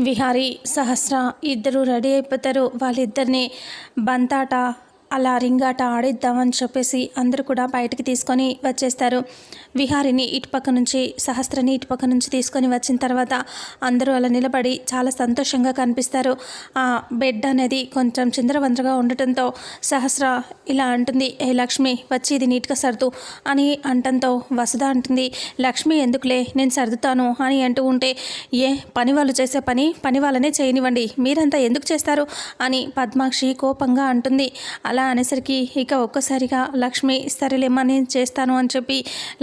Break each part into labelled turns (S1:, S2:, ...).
S1: విహారీ సహస్ర ఇద్దరు రెడీ అయిపోతారు. వాళ్ళిద్దరిని బంతాట అలా రింగాట ఆడిద్దామని చెప్పేసి అందరూ కూడా బయటికి తీసుకొని వచ్చేస్తారు. విహారిని ఇటుపక్క నుంచి సహస్రని ఇటుపక్క నుంచి తీసుకొని వచ్చిన తర్వాత అందరూ అలా నిలబడి చాలా సంతోషంగా కనిపిస్తారు. ఆ బెడ్ అనేది కొంచెం చిందరవందరగా ఉండటంతో సహస్ర ఇలా అంటుంది ఏ లక్ష్మి వచ్చి ఇది నీట్గా సర్దు అని అంటంతో వసుధ అంటుంది లక్ష్మి ఎందుకులే నేను సర్దుతాను అని అంటూ ఉంటే ఏ పని వాళ్ళు చేసే పని పని వాళ్ళనే చేయనివ్వండి మీరంతా ఎందుకు చేస్తారు అని పద్మాక్షి కోపంగా అంటుంది. అలా అలా అనేసరికి ఇక ఒక్కసారిగా లక్ష్మి సరేలేమ్మా నేను చేస్తాను అని చెప్పి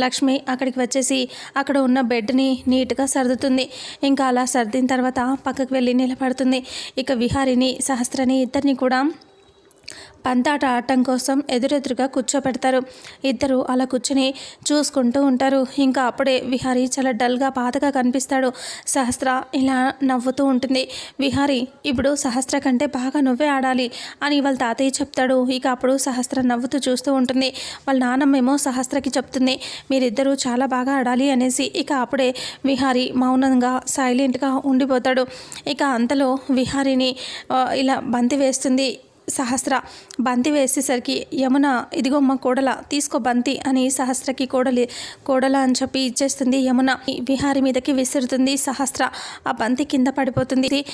S1: లక్ష్మి అక్కడికి వచ్చేసి అక్కడ ఉన్న బెడ్ని నీట్గా సర్దుతుంది. ఇంకా అలా సర్దిన తర్వాత పక్కకు వెళ్ళి నిలబడుతుంది. ఇక విహారిని సహస్రని ఇద్దరిని కూడా పంతాట ఆడటం కోసం ఎదురెదురుగా కూర్చోబెడతారు. ఇద్దరు అలా కూర్చొని చూసుకుంటూ ఉంటారు. ఇంకా అప్పుడే విహారి చాలా డల్గా బాధగా కనిపిస్తాడు. సహస్ర ఇలా నవ్వుతూ ఉంటుంది. విహారి ఇప్పుడు సహస్ర కంటే బాగా నువ్వే ఆడాలి అని వాళ్ళ తాతయ్య చెప్తాడు. ఇక అప్పుడు సహస్ర నవ్వుతూ చూస్తూ ఉంటుంది. వాళ్ళ నాన్నమ్మేమో సహస్రకి చెప్తుంది. మీరిద్దరూ చాలా బాగా ఆడాలి అనేసి ఇక అప్పుడే విహారి మౌనంగా సైలెంట్గా ఉండిపోతాడు. ఇక అంతలో విహారిని ఇలా బంతి వేస్తుంది. సహస్ర బంతి వేసేసరికి యమున ఇదిగోమ్మ కోడల తీసుకో బంతి అని సహస్రకి కోడలి కోడల అని చెప్పి ఇచ్చేస్తుంది యమున. విహారి మీదకి విసురుతుంది సహస్ర. ఆ బంతి కింద పడిపోతుంది.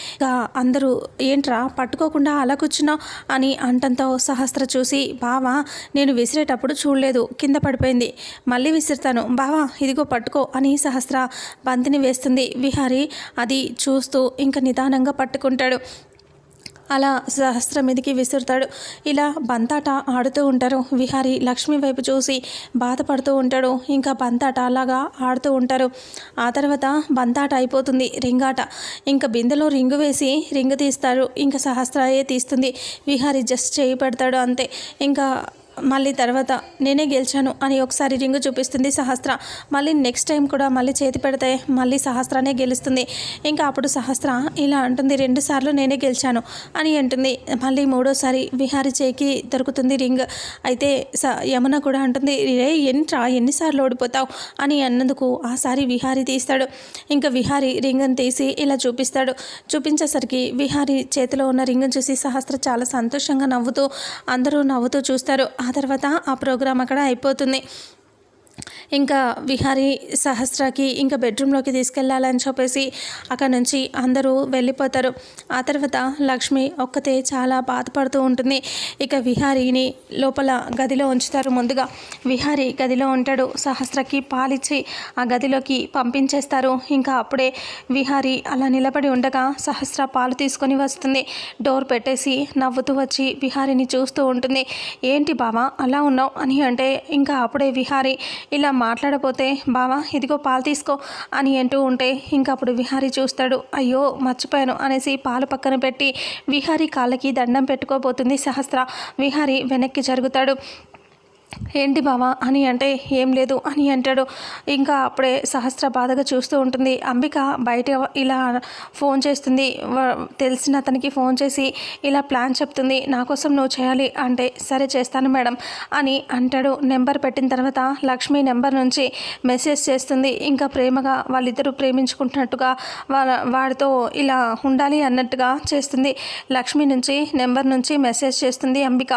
S1: అందరూ ఏంట్రా పట్టుకోకుండా అలా కూర్చున్నావు? అని అంటంతో సహస్ర చూసి బావా నేను విసిరేటప్పుడు చూడలేదు కింద పడిపోయింది. మళ్ళీ విసురుతాను. బావా ఇదిగో పట్టుకో అని సహస్ర బంతిని వేస్తుంది. విహారి అది చూస్తూ ఇంకా నిదానంగా పట్టుకుంటాడు. అలా సహస్ర మీదికి విసురుతాడు. ఇలా బంతాట ఆడుతూ ఉంటారు. విహారి లక్ష్మి వైపు చూసి బాధపడుతూ ఉంటాడు. ఇంకా బంతాట అలాగా ఆడుతూ ఉంటారు. ఆ తర్వాత బంతాట అయిపోతుంది రింగాట. ఇంకా బిందెలో రింగు వేసి రింగు తీస్తారు. ఇంకా సహస్రాయే తీస్తుంది. విహారి జస్ట్ చేయి పెడతాడు అంతే. ఇంకా మళ్ళీ తర్వాత నేనే గెలిచాను అని ఒకసారి రింగు చూపిస్తుంది సహస్ర. మళ్ళీ నెక్స్ట్ టైం కూడా మళ్ళీ చేతి పెడితే మళ్ళీ సహస్రానే గెలుస్తుంది. ఇంకా అప్పుడు సహస్ర ఇలా అంటుంది రెండు సార్లు నేనే గెలిచాను అని అంటుంది. మళ్ళీ మూడోసారి విహారి చేయికి దొరుకుతుంది రింగ్. అయితే స యమున కూడా అంటుంది రే ఎంట్రా ఎన్నిసార్లు ఓడిపోతావు? అని అన్నందుకు ఆసారి విహారి తీస్తాడు. ఇంకా విహారి రింగ్ని తీసి ఇలా చూపిస్తాడు. చూపించేసరికి విహారి చేతిలో ఉన్న రింగ్ని చూసి సహస్ర చాలా సంతోషంగా నవ్వుతూ అందరూ నవ్వుతూ చూస్తారు. ఆ తర్వాత ఆ ప్రోగ్రాం అక్కడ అయిపోతుంది. ఇంకా విహారి సహస్రకి ఇంకా బెడ్రూమ్లోకి తీసుకెళ్ళాలని చెప్పేసి అక్కడ నుంచి అందరూ వెళ్ళిపోతారు. ఆ తర్వాత లక్ష్మి ఒక్కతే చాలా బాధపడుతూ ఉంటుంది. ఇక విహారీని లోపల గదిలో ఉంచుతారు. ముందుగా విహారి గదిలో ఉంటాడు. సహస్రకి పాలిచ్చి ఆ గదిలోకి పంపించేస్తారు. ఇంకా అప్పుడే విహారి అలా నిలబడి ఉండగా సహస్ర పాలు తీసుకొని వస్తుంది. డోర్ పెట్టేసి నవ్వుతూ వచ్చి విహారిని చూస్తూ ఉంటుంది. ఏంటి బావా అలా ఉన్నావు? అని అంటే ఇంకా అప్పుడే విహారి ఇలా మాట్లాడపోతే బావా ఇదిగో పాలు తీసుకో అని అంటూ ఉంటే ఇంకప్పుడు అప్పుడు విహారి చూస్తాడు. అయ్యో మర్చిపోయాను అనేసి పాలు పక్కన పెట్టి విహారి కాళ్ళకి దండం పెట్టుకోబోతుంది సహస్ర. విహారి వెనక్కి జరుగుతాడు. ఏంటి బావా అని అంటే ఏం లేదు అని అంటాడు. ఇంకా అప్పుడే సహస్ర బాధగా చూస్తూ ఉంటుంది. అంబిక బయట ఇలా ఫోన్ చేస్తుంది. తెలిసిన అతనికి ఫోన్ చేసి ఇలా ప్లాన్ చెప్తుంది. నా కోసం నువ్వు చేయాలి అంటే సరే చేస్తాను మేడం అని అంటాడు. నెంబర్ పెట్టిన తర్వాత లక్ష్మి నెంబర్ నుంచి మెసేజ్ చేస్తుంది. ఇంకా ప్రేమగా వాళ్ళిద్దరూ ప్రేమించుకుంటున్నట్టుగా వాడితో ఇలా ఉండాలి అన్నట్టుగా చేస్తుంది. లక్ష్మి నుంచి నెంబర్ నుంచి మెసేజ్ చేస్తుంది అంబిక.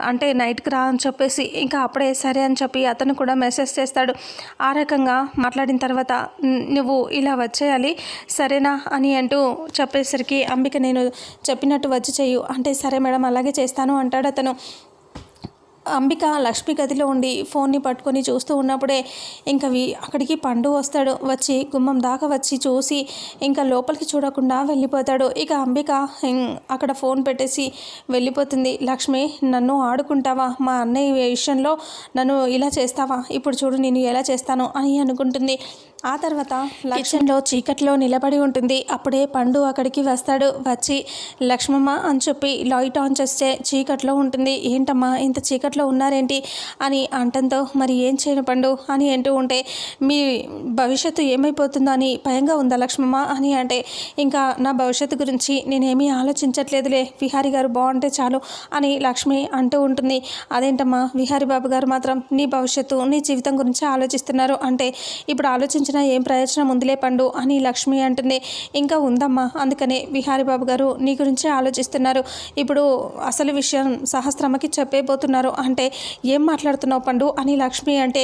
S1: అంటే నైట్కి రా అని చెప్పేసి ఇంకా అప్పుడే సరే అని చెప్పి అతను కూడా మెసేజ్ చేస్తాడు. ఆ రకంగా మాట్లాడిన తర్వాత నువ్వు ఇలా వచ్చేయాలి సరేనా? అని అంటూ చెప్పేసరికి అంబిక నేను చెప్పినట్టు వచ్చి చెయ్యు. అంటే సరే మేడం అలాగే చేస్తాను అంటాడు అతను. అంబిక లక్ష్మి గదిలో ఉండి ఫోన్ని పట్టుకొని చూస్తూ ఉన్నప్పుడే ఇంకా అక్కడికి పండు వస్తాడు. వచ్చి గుమ్మం దాకా వచ్చి చూసి ఇంకా లోపలికి చూడకుండా వెళ్ళిపోతాడు. ఇక అంబిక అక్కడ ఫోన్ పెట్టేసి వెళ్ళిపోతుంది. లక్ష్మి నన్ను ఆడుకుంటావా? మా అన్నయ్య విషయంలో నన్ను ఇలా చేస్తావా? ఇప్పుడు చూడు నేను ఎలా చేస్తాను? అని అనుకుంటుంది. ఆ తర్వాత కిచెన్లో చీకట్లో నిలబడి ఉంటుంది. అప్పుడే పండు అక్కడికి వస్తాడు. వచ్చి లక్ష్మమ్మ అని చెప్పి లైట్ ఆన్ చేస్తే చీకట్లో ఉంటుంది. ఏంటమ్మా ఇంత చీకట్లో ఉన్నారేంటి? అని అంటంతో మరి ఏం చేయను పండు అని అంటూ ఉంటే మీ భవిష్యత్తు ఏమైపోతుందో అని భయంగా ఉందా లక్ష్మమ్మ? అని అంటే ఇంకా నా భవిష్యత్తు గురించి నేనేమీ ఆలోచించట్లేదులే. విహారి గారు బాగుంటే చాలు అని లక్ష్మి అంటూ ఉంటుంది. అదేంటమ్మా విహారి బాబు గారు మాత్రం నీ భవిష్యత్తు నీ జీవితం గురించి ఆలోచిస్తున్నారు. అంటే ఇప్పుడు ఆలోచించ ఆలోచించినా ఏం ప్రయోజనం ఉందిలే పండు అని లక్ష్మి అంటుంది. ఇంకా ఉందమ్మా అందుకనే విహారీ బాబు గారు నీ గురించే ఆలోచిస్తున్నారు. ఇప్పుడు అసలు విషయం సహస్రమ్మకి చెప్పేబోతున్నారు. అంటే ఏం మాట్లాడుతున్నావు పండు అని లక్ష్మి అంటే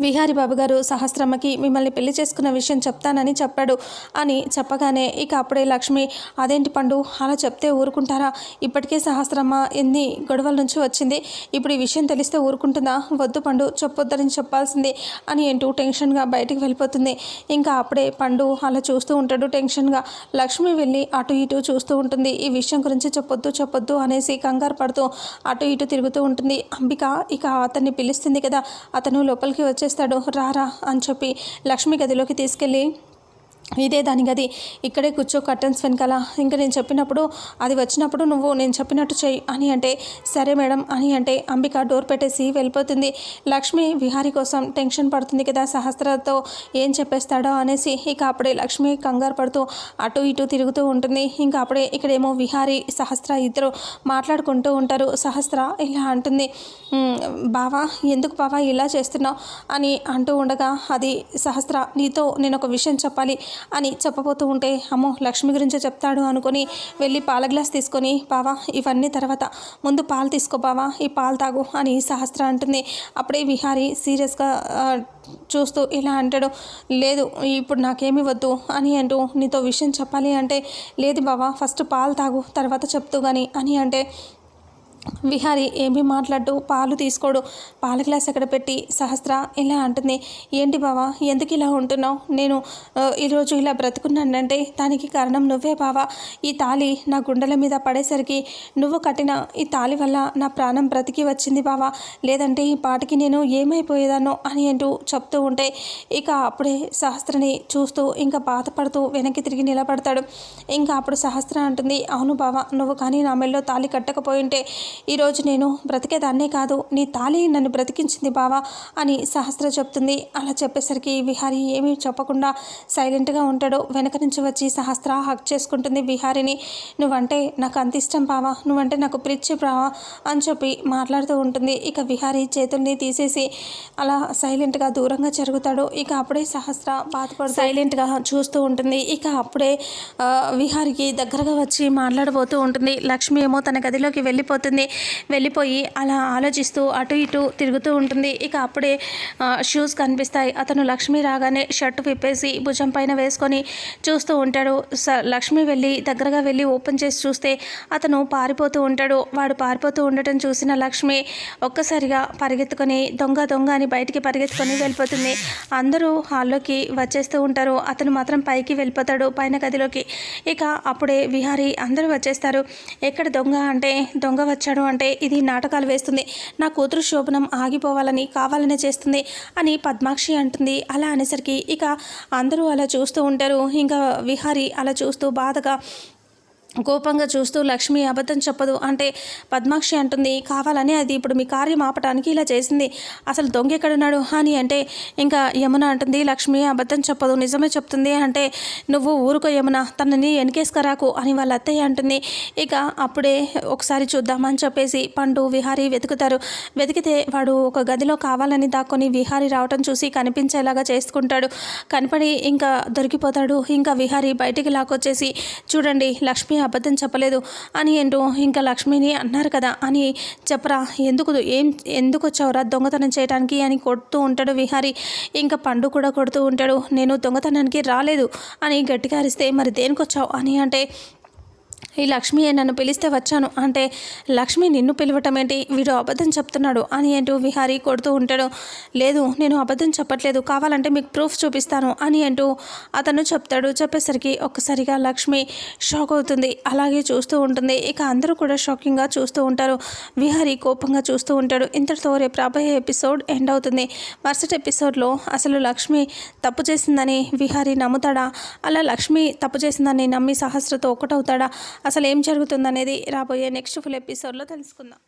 S1: విహారి బాబు గారు సహస్రమ్మకి మిమ్మల్ని పెళ్ళి చేసుకున్న విషయం చెప్తానని చెప్పాడు అని చెప్పగానే ఇక అప్పుడే లక్ష్మి అదేంటి పండు అలా చెప్తే ఊరుకుంటారా? ఇప్పటికే సహస్రమ్మ ఎన్ని గొడవల నుంచి వచ్చింది? ఇప్పుడు ఈ విషయం తెలిస్తే ఊరుకుంటుందా? వద్దు పండు చెప్పొద్దని చెప్పాల్సింది అని ఏంటూ టెన్షన్గా బయటికి వెళ్ళిపోతుంది. ఇంకా అప్పుడే పండు అలా చూస్తూ ఉంటాడు టెన్షన్గా. లక్ష్మి వెళ్ళి అటు ఇటు చూస్తూ ఉంటుంది. ఈ విషయం గురించి చెప్పొద్దు చెప్పొద్దు అనేసి కంగారు పడుతూ అటు ఇటు తిరుగుతూ ఉంటుంది. అంబిక ఇక అతన్ని పిలుస్తుంది కదా అతను లోపలికి వచ్చేస్తాడు. రారా అని చెప్పి లక్ష్మి గదిలోకి తీసుకెళ్ళి ఇదే దాని గది. ఇక్కడే కూర్చో కర్టన్స్ వెనకాల. ఇంకా నేను చెప్పినప్పుడు అది వచ్చినప్పుడు నువ్వు నేను చెప్పినట్టు చెయ్యి అని అంటే సరే మేడం అని అంటే అంబిక డోర్ పెట్టేసి వెళ్ళిపోతుంది. లక్ష్మి విహారి కోసం టెన్షన్ పడుతుంది కదా సహస్రతో ఏం చెప్పేస్తాడో అనేసి ఇక అప్పుడే లక్ష్మి కంగారు పడుతూ అటు ఇటు తిరుగుతూ ఉంటుంది. ఇంకా అప్పుడే ఇక్కడేమో విహారి సహస్ర ఇద్దరు మాట్లాడుకుంటూ ఉంటారు. సహస్ర ఇలా అంటుంది బావా ఎందుకు బావా ఇలా చేస్తున్నావు? అని అంటూ ఉండగా అది సహస్ర నీతో నేను ఒక విషయం చెప్పాలి. అని చెప్పబోతూ ఉంటే అమ్మో లక్ష్మి గురించే చెప్తాడు అనుకొని వెళ్ళి పాల గ్లాస్ తీసుకొని బావా ఇవన్నీ తర్వాత. ముందు పాలు తీసుకో బావా ఈ పాలు తాగు అని సహస్ర అంటుంది. అప్పుడే విహారి సీరియస్గా చూస్తూ ఇలా అంటాడు లేదు ఇప్పుడు నాకేమీ వద్దు అని అంటూ నీతో విషయం చెప్పాలి అంటే లేదు బావా ఫస్ట్ పాలు తాగు తర్వాత చెప్తూ కానీ అని అంటే విహారి ఏమీ మాట్లాడుతూ పాలు తీసుకోడు. పాల గ్లాస్ అక్కడ పెట్టి సహస్ర ఇలా అంటుంది ఏంటి బావా ఎందుకు ఇలా ఉంటున్నావు? నేను ఈరోజు ఇలా బ్రతుకున్నానంటే దానికి కారణం నువ్వే బావా. ఈ తాళి నా గుండెల మీద పడేసరికి నువ్వు కట్టిన ఈ తాళి వల్ల నా ప్రాణం బ్రతికి వచ్చింది బావా. లేదంటే ఈ పాటికి నేను ఏమైపోయేదానో అని అంటూ చెప్తూ ఉంటే ఇక అప్పుడే సహస్రని చూస్తూ ఇంకా బాధపడుతూ వెనక్కి తిరిగి నిలబడతాడు. ఇంకా అప్పుడు సహస్ర అంటుంది అవును బావా నువ్వు కానీ నా మెల్లో తాళి కట్టకపోయింటే ఈరోజు నేను బ్రతికేదాన్నే కాదు నీ తాళి నన్ను బ్రతికించింది బావా అని సహస్ర చెప్తుంది. అలా చెప్పేసరికి విహారి ఏమీ చెప్పకుండా సైలెంట్గా ఉంటాడు. వెనక నుంచి వచ్చి సహస్ర హక్ చేసుకుంటుంది విహారిని. నువ్వంటే నాకు అంత ఇష్టం బావా నువ్వంటే నాకు పిచ్చి బావా అని చెప్పి మాట్లాడుతూ ఉంటుంది. ఇక విహారి చేతుల్ని తీసేసి అలా సైలెంట్గా దూరంగా జరుగుతాడు. ఇక అప్పుడే సహస్ర బాధపడు సైలెంట్గా చూస్తూ ఉంటుంది. ఇక అప్పుడే విహారికి దగ్గరగా వచ్చి మాట్లాడబోతూ ఉంటుంది. లక్ష్మి ఏమో తన గదిలోకి వెళ్ళిపోతుంది. వెళ్ళిపోయి అలా ఆలోచిస్తూ అటు ఇటు తిరుగుతూ ఉంటుంది. ఇక అప్పుడే షూస్ కనిపిస్తాయి. అతను లక్ష్మి రాగానే షర్ట్ విప్పేసి భుజం పైన వేసుకొని చూస్తూ ఉంటాడు. స లక్ష్మి వెళ్ళి దగ్గరగా వెళ్ళి ఓపెన్ చేసి చూస్తే అతను పారిపోతూ ఉంటాడు. వాడు పారిపోతూ ఉండటం చూసిన లక్ష్మి ఒక్కసారిగా పరిగెత్తుకొని దొంగ దొంగ అని బయటికి పరిగెత్తుకొని వెళ్ళిపోతుంది. అందరూ హాల్లోకి వచ్చేస్తూ ఉంటారు. అతను మాత్రం పైకి వెళ్ళిపోతాడు పైన గదిలోకి. ఇక అప్పుడే విహారీ అందరూ వచ్చేస్తారు. ఎక్కడ దొంగ అంటే దొంగ వచ్చాడు అంటే ఇది నాటకాలు వేస్తుంది. నా కూతురు శోభనం ఆగిపోవాలని కావాలనే చేస్తుంది అని పద్మాక్షి అంటుంది. అలా అనేసరికి ఇక అందరూ అలా చూస్తూ ఉంటారు. ఇంకా విహారీ అలా చూస్తూ బాధగా కోపంగా చూస్తూ లక్ష్మి అబద్ధం చెప్పదు. అంటే పద్మాక్షి అంటుంది కావాలని అది ఇప్పుడు మీ కార్యం ఆపటానికి ఇలా చేసింది. అసలు దొంగ ఎక్కడున్నాడు అని అంటే ఇంకా యమున అంటుంది లక్ష్మి అబద్ధం చెప్పదు నిజమే చెప్తుంది. అంటే నువ్వు ఊరుకో యమున తనని వెనకేసుకరాకు అని వాళ్ళ అత్తయ్య అంటుంది. ఇక అప్పుడే ఒకసారి చూద్దామని చెప్పేసి పండు విహారీ వెతుకుతారు. వెతికితే వాడు ఒక గదిలో కావాలని దాక్కొని విహారీ రావటం చూసి కనిపించేలాగా చేసుకుంటాడు. కనపడి ఇంకా దొరికిపోతాడు. ఇంకా విహారీ బయటికి లాక్కొచ్చేసి చూడండి లక్ష్మి అబద్ధం చెప్పలేదు అని ఏంటో ఇంకా లక్ష్మిని అన్నారు కదా అని చెప్పరా ఎందుకు ఏం ఎందుకు వచ్చావురా దొంగతనం చేయడానికి అని కొడుతూ ఉంటాడు విహారి. ఇంకా పండు కూడా కొడుతూ ఉంటాడు నేను దొంగతనానికి రాలేదు అని గట్టిగా అరిస్తే మరి దేనికి వచ్చావు అని అంటే ఈ లక్ష్మి నన్ను పిలిస్తే వచ్చాను? అంటే లక్ష్మి నిన్ను పిలవటం ఏంటి? వీడు అబద్ధం చెప్తున్నాడు అని అంటూ విహారీ కొడుతూ ఉంటాడు. లేదు నేను అబద్ధం చెప్పట్లేదు. కావాలంటే మీకు ప్రూఫ్ చూపిస్తాను అని అంటూ అతను చెప్తాడు. చెప్పేసరికి ఒక్కసారిగా లక్ష్మి షాక్ అవుతుంది. అలాగే చూస్తూ ఉంటుంది. ఇక అందరూ కూడా షాకింగ్గా చూస్తూ ఉంటారు. విహారీ కోపంగా చూస్తూ ఉంటాడు. ఇంతటితో రేపు రాబోయే ఎపిసోడ్ ఎండ్ అవుతుంది. మరుసటి ఎపిసోడ్లో అసలు లక్ష్మి తప్పు చేసిందని విహారీ నమ్ముతాడా? అలా లక్ష్మి తప్పు చేసిందని నమ్మి సహస్రతో ఒకటవుతాడా అసలు ఏం జరుగుతుందనేది రాబోయే నెక్స్ట్ ఫుల్ ఎపిసోడ్లో తెలుసుకుందాం.